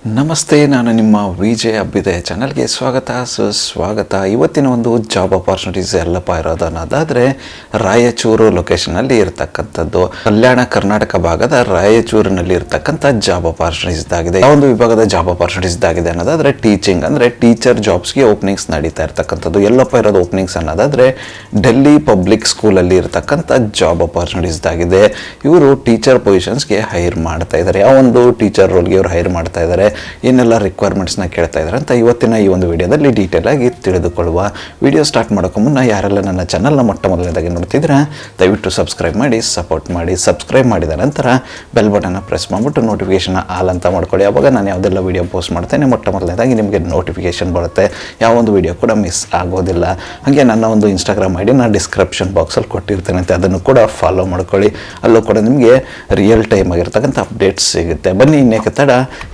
ನಮಸ್ತೆ, ನಾನು ನಿಮ್ಮ ವಿಜಯ್ ಅಭ್ಯುದಯ ಚಾನಲ್ಗೆ ಸ್ವಾಗತ, ಸುಸ್ವಾಗತ. ಇವತ್ತಿನ ಒಂದು ಜಾಬ್ ಅಪಾರ್ಚುನಿಟೀಸ್ ಎಲ್ಲಪ್ಪ ಇರೋದು ಅನ್ನೋದಾದರೆ ರಾಯಚೂರು ಲೊಕೇಶನಲ್ಲಿ ಇರತಕ್ಕಂಥದ್ದು. ಕಲ್ಯಾಣ ಕರ್ನಾಟಕ ಭಾಗದ ರಾಯಚೂರಿನಲ್ಲಿ ಇರತಕ್ಕಂಥ ಜಾಬ್ ಅಪಾರ್ಚುನಿಟೀಸ್ ಆ ಒಂದು ವಿಭಾಗದ ಜಾಬ್ ಅಪಾರ್ಚುನಿಟೀಸ್ ಆಗಿದೆ ಅನ್ನೋದಾದರೆ ಟೀಚಿಂಗ್ ಅಂದರೆ ಟೀಚರ್ ಜಾಬ್ಸ್ಗೆ ಓಪನಿಂಗ್ಸ್ ನಡೀತಾ ಇರ್ತಕ್ಕಂಥದ್ದು. ಎಲ್ಲಪ್ಪ ಇರೋದು ಓಪನಿಂಗ್ಸ್ ಅನ್ನೋದಾದರೆ ಡೆಲ್ಲಿ ಪಬ್ಲಿಕ್ ಸ್ಕೂಲಲ್ಲಿ ಇರತಕ್ಕಂಥ ಜಾಬ್ ಅಪಾರ್ಚುನಿಟೀಸ್ ಆಗಿದೆ ಇವರು ಟೀಚರ್ ಪೊಸಿಷನ್ಸ್ಗೆ ಹೈರ್ ಮಾಡ್ತಾ ಇದ್ದಾರೆ ಯಾವ ಒಂದು ಟೀಚರ್ ರೋಲ್ಗೆ ಇವರು ಹೈರ್ ಮಾಡ್ತಾ ಇದ್ದಾರೆ ಏನೆಲ್ಲ ರಿಕ್ವೈರ್ಮೆಂಟ್ಸ್ನ ಕೇಳ್ತಾ ಇದ್ದಾರೆ ಅಂತ ಇವತ್ತಿನ ಈ ಒಂದು ವಿಡಿಯೋದಲ್ಲಿ ಡೀಟೇಲ್ ಆಗಿ ತಿಳಿದುಕೊಳ್ಳುವ ವಿಡಿಯೋ ಸ್ಟಾರ್ಟ್ ಮಾಡೋಕ್ಕೂ ಮುನ್ನ ಯಾರೆಲ್ಲ ನನ್ನ ಚಾನಲ್ನ ಮೊಟ್ಟ ಮೊದಲನೇದಾಗಿ ನೋಡ್ತಿದ್ರೆ ದಯವಿಟ್ಟು ಸಬ್ಸ್ಕ್ರೈಬ್ ಮಾಡಿ ಸಪೋರ್ಟ್ ಮಾಡಿ ಸಬ್ಸ್ಕ್ರೈಬ್ ಮಾಡಿದ ನಂತರ ಬೆಲ್ ಬಟನ್ನ ಪ್ರೆಸ್ ಮಾಡಿಬಿಟ್ಟು ನೋಟಿಫಿಕೇಶನ್ ಆಲ್ ಅಂತ ಮಾಡ್ಕೊಳ್ಳಿ. ಆವಾಗ ನಾನು ಯಾವುದೆಲ್ಲ ವಿಡಿಯೋ ಪೋಸ್ಟ್ ಮಾಡ್ತೇನೆ, ಮೊಟ್ಟ ಮೊದಲನೇದಾಗಿ ನಿಮಗೆ ನೋಟಿಫಿಕೇಷನ್ ಬರುತ್ತೆ. ಯಾವ ಒಂದು ವಿಡಿಯೋ ಕೂಡ ಮಿಸ್ ಆಗೋದಿಲ್ಲ. ಹಾಗೆ ನನ್ನ ಒಂದು ಇನ್ಸ್ಟಾಗ್ರಾಮ್ ಐ ಡಿ ನಾನು ಡಿಸ್ಕ್ರಿಪ್ಷನ್ ಬಾಕ್ಸಲ್ಲಿ ಕೊಟ್ಟಿರ್ತೇನೆ ಅಂತ ಅದನ್ನು ಕೂಡ ಫಾಲೋ ಮಾಡ್ಕೊಳ್ಳಿ. ಅಲ್ಲೂ ಕೂಡ ನಿಮಗೆ ರಿಯಲ್ ಟೈಮ್ ಆಗಿರ್ತಕ್ಕಂಥ ಅಪ್ಡೇಟ್ಸ್ ಸಿಗುತ್ತೆ. ಬನ್ನಿ, ಇನ್ನೇಕೆ ತಡ.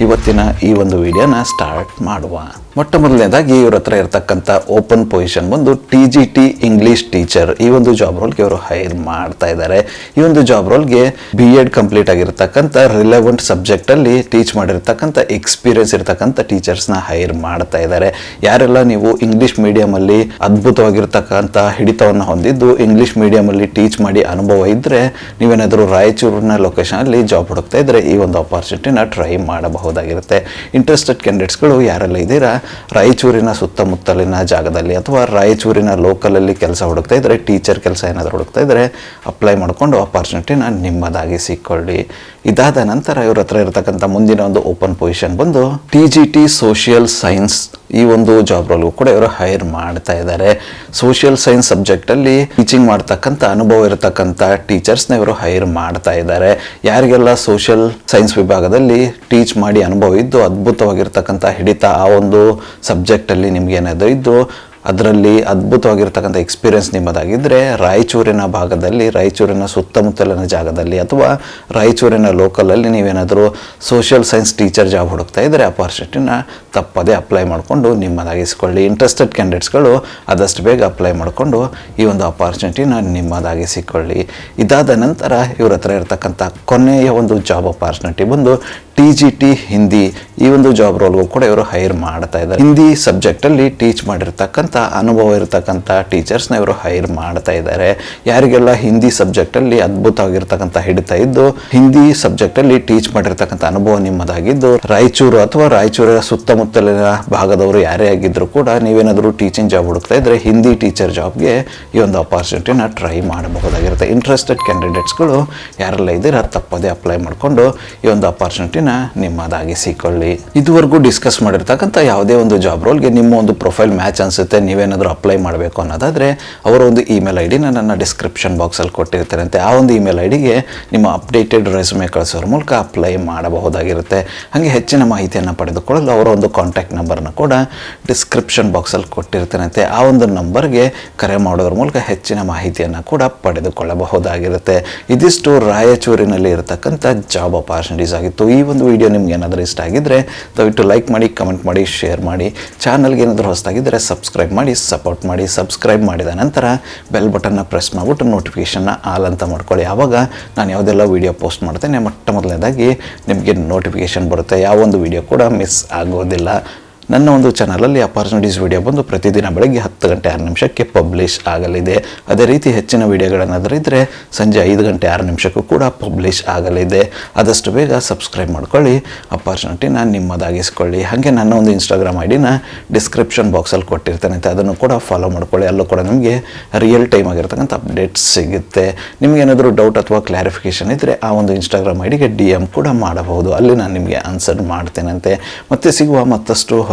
ಇವತ್ತಿನ ಈ ಒಂದು ವಿಡಿಯೋನ ಸ್ಟಾರ್ಟ್ ಮಾಡುವ. ಮೊಟ್ಟ ಮೊದಲನೇದಾಗಿ ಇವ್ರ ಹತ್ರ ಇರತಕ್ಕಂಥ ಓಪನ್ ಪೊಸಿಷನ್ ಬಂದು T G T English teacher ಈ ಒಂದು ಜಾಬ್ ರೋಲ್ಗೆ ಇವರು ಹೈರ್ ಮಾಡ್ತಾ ಇದ್ದಾರೆ ಈ ಒಂದು ಜಾಬ್ ರೋಲ್ಗೆ ಬಿ ಎಡ್ ಕಂಪ್ಲೀಟ್ ಆಗಿರ್ತಕ್ಕಂಥ ರಿಲೆವೆಂಟ್ ಸಬ್ಜೆಕ್ಟಲ್ಲಿ ಟೀಚ್ ಮಾಡಿರ್ತಕ್ಕಂಥ ಎಕ್ಸ್ಪೀರಿಯನ್ಸ್ ಇರ್ತಕ್ಕಂಥ ಟೀಚರ್ಸ್ನ ಹೈರ್ ಮಾಡ್ತಾ ಇದ್ದಾರೆ ಯಾರೆಲ್ಲ ನೀವು ಇಂಗ್ಲಿಷ್ ಮೀಡಿಯಂ ಅಲ್ಲಿ ಅದ್ಭುತವಾಗಿರ್ತಕ್ಕಂಥ ಹಿಡಿತವನ್ನು ಹೊಂದಿದ್ದು ಇಂಗ್ಲಿಷ್ ಮೀಡಿಯಂ ಅಲ್ಲಿ ಟೀಚ್ ಮಾಡಿ ಅನುಭವ ಇದ್ರೆ ನೀವೇನಾದರೂ ರಾಯಚೂರಿನ ಲೊಕೇಶನಲ್ಲಿ ಜಾಬ್ ಹುಡುಕ್ತಾ ಇದ್ರೆ ಈ ಒಂದು ಅಪಾರ್ಚುನಿಟಿನ ಟ್ರೈ ಮಾಡಬಹುದಾಗಿರುತ್ತೆ. ಇಂಟ್ರೆಸ್ಟೆಡ್ ಕ್ಯಾಂಡಿಡೇಟ್ಸ್ಗಳು ಯಾರೆಲ್ಲ ಇದ್ದೀರಾ? ರಾಯಚೂರಿನ ಸುತ್ತಮುತ್ತಲಿನ ಜಾಗದಲ್ಲಿ ಅಥವಾ ರಾಯಚೂರಿನ ಲೋಕಲಲ್ಲಿ ಕೆಲಸ ಹುಡುಕ್ತಾ ಇದ್ದರೆ ಟೀಚರ್ ಕೆಲಸ ಏನಾದರೂ ಹುಡುಕ್ತಾ ಇದ್ದರೆ ಅಪ್ಲೈ ಮಾಡಿಕೊಂಡು ಅಪಾರ್ಚುನಿಟಿನ ನಿಮ್ಮದಾಗಿ ಸಿಕ್ಕೊಳ್ಳಿ. ಇದಾದ ನಂತರ ಇವ್ರ ಹತ್ರ ಇರತಕ್ಕಂಥ ಮುಂದಿನ ಒಂದು ಓಪನ್ ಪೊಸಿಷನ್ ಬಂದು T G T social science ಈ ಒಂದು ಜಾಬ್ ರೋಲ್ಗೂ ಕೂಡ ಇವರು ಹೈರ್ ಮಾಡ್ತಾ ಇದ್ದಾರೆ ಸೋಷಿಯಲ್ ಸೈನ್ಸ್ ಸಬ್ಜೆಕ್ಟಲ್ಲಿ ಟೀಚಿಂಗ್ ಮಾಡ್ತಕ್ಕಂಥ ಅನುಭವ ಇರತಕ್ಕಂಥ ಟೀಚರ್ಸ್ನ ಇವರು ಹೈರ್ ಮಾಡ್ತಾ ಇದ್ದಾರೆ ಯಾರಿಗೆಲ್ಲ ಸೋಷಿಯಲ್ ಸೈನ್ಸ್ ವಿಭಾಗದಲ್ಲಿ ಟೀಚ್ ಮಾಡಿ ಅನುಭವ ಇದ್ದು ಅದ್ಭುತವಾಗಿರ್ತಕ್ಕಂಥ ಹಿಡಿತ ಆ ಒಂದು ಸಬ್ಜೆಕ್ಟಲ್ಲಿ ನಿಮ್ಗೆ ಏನಾದರೂ ಇದ್ದು ಅದರಲ್ಲಿ ಅದ್ಭುತವಾಗಿರ್ತಕ್ಕಂಥ ಎಕ್ಸ್ಪೀರಿಯನ್ಸ್ ನಿಮ್ಮದಾಗಿದ್ದರೆ ರಾಯಚೂರಿನ ಭಾಗದಲ್ಲಿ, ರಾಯಚೂರಿನ ಸುತ್ತಮುತ್ತಲಿನ ಜಾಗದಲ್ಲಿ ಅಥವಾ ರಾಯಚೂರಿನ ಲೋಕಲಲ್ಲಿ ನೀವೇನಾದರೂ ಸೋಷಿಯಲ್ ಸೈನ್ಸ್ ಟೀಚರ್ ಜಾಬ್ ಹುಡುಕ್ತಾ ಇದ್ದರೆ ಅಪಾರ್ಚುನಿಟಿನ ತಪ್ಪದೇ ಅಪ್ಲೈ ಮಾಡಿಕೊಂಡು ನಿಮ್ಮದಾಗಿಸಿಕೊಳ್ಳಿ. ಇಂಟ್ರೆಸ್ಟೆಡ್ ಕ್ಯಾಂಡಿಡೇಟ್ಸ್ಗಳು ಆದಷ್ಟು ಬೇಗ ಅಪ್ಲೈ ಮಾಡಿಕೊಂಡು ಈ ಒಂದು ಅಪಾರ್ಚುನಿಟಿನ ನಿಮ್ಮದಾಗಿಸಿಕೊಳ್ಳಿ. ಇದಾದ ನಂತರ ಇವ್ರ ಹತ್ರ ಇರತಕ್ಕಂಥ ಕೊನೆಯ ಒಂದು ಜಾಬ್ ಅಪಾರ್ಚುನಿಟಿ ಬಂದು ಟಿ ಜಿ ಟಿ ಹಿಂದಿ ಈ ಒಂದು ಜಾಬ್ ರೋಲ್ಗೂ ಕೂಡ ಇವರು ಹೈರ್ ಮಾಡ್ತಾ ಇದ್ದಾರೆ. ಹಿಂದಿ ಸಬ್ಜೆಕ್ಟಲ್ಲಿ ಟೀಚ್ ಮಾಡಿರ್ತಕ್ಕಂಥ ಅನುಭವ ಇರತಕ್ಕಂಥ ಟೀಚರ್ಸ್ನ ಇವರು ಹೈರ್ ಮಾಡ್ತಾ ಇದ್ದಾರೆ. ಯಾರಿಗೆಲ್ಲ ಹಿಂದಿ ಸಬ್ಜೆಕ್ಟಲ್ಲಿ ಅದ್ಭುತವಾಗಿರ್ತಕ್ಕಂಥ ಹಿಡಿತ ಇದ್ದು ಹಿಂದಿ ಸಬ್ಜೆಕ್ಟಲ್ಲಿ ಟೀಚ್ ಮಾಡಿರ್ತಕ್ಕಂಥ ಅನುಭವ ನಿಮ್ಮದಾಗಿದ್ದು, ರಾಯಚೂರು ಅಥವಾ ರಾಯಚೂರಿನ ಸುತ್ತಮುತ್ತಲಿನ ಭಾಗದವರು ಯಾರೇ ಆಗಿದ್ದರೂ ಕೂಡ ನೀವೇನಾದರೂ ಟೀಚಿಂಗ್ ಜಾಬ್ ಹುಡುಕ್ತಾ ಇದ್ರೆ ಹಿಂದಿ ಟೀಚರ್ ಜಾಬ್ಗೆ ಈ ಒಂದು ಅಪಾರ್ಚುನಿಟಿನ ಟ್ರೈ ಮಾಡಬಹುದಾಗಿರುತ್ತೆ. ಇಂಟ್ರೆಸ್ಟೆಡ್ ಕ್ಯಾಂಡಿಡೇಟ್ಸ್ಗಳು ಯಾರೆಲ್ಲ ಇದ್ದೀರಾ ತಪ್ಪದೇ ಅಪ್ಲೈ ಮಾಡಿಕೊಂಡು ಈ ಒಂದು ಅಪಾರ್ಚುನಿಟಿನ ನಿಮ್ಮದಾಗಿಸಿಕೊಳ್ಳಿ ಇದುವರೆಗೂ ಡಿಸ್ಕಸ್ ಮಾಡಿರ್ತಕ್ಕಂಥ ಯಾವುದೇ ಒಂದು ಜಾಬ್ ರೋಲ್ಗೆ ನಿಮ್ಮ ಒಂದು ಪ್ರೊಫೈಲ್ ಮ್ಯಾಚ್ ಅನಿಸುತ್ತೆ, ನೀವೇನಾದರೂ ಅಪ್ಲೈ ಮಾಡಬೇಕು ಅನ್ನೋದಾದರೆ ಅವರ ಒಂದು ಇಮೇಲ್ ಐ ಡಿನ ನನ್ನ ಡಿಸ್ಕ್ರಿಪ್ಷನ್ ಬಾಕ್ಸಲ್ಲಿ ಕೊಟ್ಟಿರ್ತಾರಂತೆ. ಆ ಒಂದು ಇಮೇಲ್ ಐ ಡಿಗೆ ನಿಮ್ಮ ಅಪ್ಡೇಟೆಡ್ ರೆಸ್ಯೂಮೆ ಕಳಿಸೋರ ಮೂಲಕ ಅಪ್ಲೈ ಮಾಡಬಹುದಾಗಿರುತ್ತೆ. ಹಾಗೆ ಹೆಚ್ಚಿನ ಮಾಹಿತಿಯನ್ನು ಪಡೆದುಕೊಳ್ಳಲು ಅವರ ಒಂದು ಕಾಂಟ್ಯಾಕ್ಟ್ ನಂಬರ್ನ ಕೂಡ ಡಿಸ್ಕ್ರಿಪ್ಷನ್ ಬಾಕ್ಸಲ್ಲಿ ಕೊಟ್ಟಿರ್ತಾರಂತೆ. ಆ ಒಂದು ನಂಬರ್ಗೆ ಕರೆ ಮಾಡೋದ್ರ ಮೂಲಕ ಹೆಚ್ಚಿನ ಮಾಹಿತಿಯನ್ನು ಕೂಡ ಪಡೆದುಕೊಳ್ಳಬಹುದಾಗಿರುತ್ತೆ. ಇದಿಷ್ಟು ರಾಯಚೂರಿನಲ್ಲಿ ಇರತಕ್ಕಂಥ ಜಾಬ್ ಅಪಾರ್ಚುನಿಟೀಸ್ ಆಗಿತ್ತು. ಈ ವಿಡಿಯೋ ನಿಮ್ಗೆ ಏನಾದರೂ ಇಷ್ಟ ಆಗಿದ್ದರೆ ದಯವಿಟ್ಟು ಲೈಕ್ ಮಾಡಿ ಕಮೆಂಟ್ ಮಾಡಿ ಶೇರ್ ಮಾಡಿ. ಚಾನಲ್ಗೆ ಏನಾದರೂ ಹೊಸದಾಗಿದ್ದರೆ ಸಬ್ಸ್ಕ್ರೈಬ್ ಮಾಡಿ ಸಪೋರ್ಟ್ ಮಾಡಿ. ಸಬ್ಸ್ಕ್ರೈಬ್ ಮಾಡಿದ ನಂತರ ಬೆಲ್ ಬಟನ್ನ ಪ್ರೆಸ್ ಮಾಡಿಬಿಟ್ಟು ನೋಟಿಫಿಕೇಷನ್ನ ಆಲ್ ಅಂತ ಮಾಡ್ಕೊಳ್ಳಿ. ಆವಾಗ ನಾನು ಯಾವುದೆಲ್ಲ ವೀಡಿಯೋ ಪೋಸ್ಟ್ ಮಾಡ್ತೇನೆ, ಮೊಟ್ಟ ಮೊದಲನೇದಾಗಿ ನಿಮಗೆ ನೋಟಿಫಿಕೇಷನ್ ಬರುತ್ತೆ. ಯಾವ ಒಂದು ವಿಡಿಯೋ ಕೂಡ ಮಿಸ್ ಆಗೋದಿಲ್ಲ. ನನ್ನ ಒಂದು ಚಾನಲಲ್ಲಿ ಅಪಾರ್ಚುನಿಟೀಸ್ ವಿಡಿಯೋ ಬಂದು ಪ್ರತಿದಿನ ಬೆಳಗ್ಗೆ ಹತ್ತು ಗಂಟೆ ಆರು ನಿಮಿಷಕ್ಕೆ ಪಬ್ಲಿಷ್ ಆಗಲಿದೆ. ಅದೇ ರೀತಿ ಹೆಚ್ಚಿನ ವಿಡಿಯೋಗಳೇನಾದರೂ ಇದ್ದರೆ ಸಂಜೆ ಐದು ಗಂಟೆ ಆರು ನಿಮಿಷಕ್ಕೂ ಕೂಡ ಪಬ್ಲಿಷ್ ಆಗಲಿದೆ. ಆದಷ್ಟು ಬೇಗ ಸಬ್ಸ್ಕ್ರೈಬ್ ಮಾಡ್ಕೊಳ್ಳಿ. ಅಪಾರ್ಚುನಿಟಿನ ನಿಮ್ಮದಾಗಿಸ್ಕೊಳ್ಳಿ. ಹಾಗೆ ನನ್ನ ಒಂದು ಇನ್ಸ್ಟಾಗ್ರಾಮ್ ಐ ಡಿನ ಡಿಸ್ಕ್ರಿಪ್ಷನ್ ಬಾಕ್ಸಲ್ಲಿ ಕೊಟ್ಟಿರ್ತೇನೆ ಅದನ್ನು ಕೂಡ ಫಾಲೋ ಮಾಡ್ಕೊಳ್ಳಿ. ಅಲ್ಲೂ ಕೂಡ ನಿಮಗೆ ರಿಯಲ್ ಟೈಮ್ ಆಗಿರ್ತಕ್ಕಂಥ ಅಪ್ಡೇಟ್ಸ್ ಸಿಗುತ್ತೆ. ನಿಮಗೇನಾದರೂ ಡೌಟ್ ಅಥವಾ ಕ್ಲಾರಿಫಿಕೇಷನ್ ಇದ್ದರೆ ಆ ಒಂದು ಇನ್ಸ್ಟಾಗ್ರಾಮ್ ಐ ಡಿಗೆ ಡಿ ಎಂ ಕೂಡ ಮಾಡಬಹುದು. ಅಲ್ಲಿ ನಾನು ನಿಮಗೆ ಆನ್ಸರ್ ಮಾಡ್ತೇನಂತೆ. ಮತ್ತೆ ಸಿಗುವ ಮತ್ತಷ್ಟು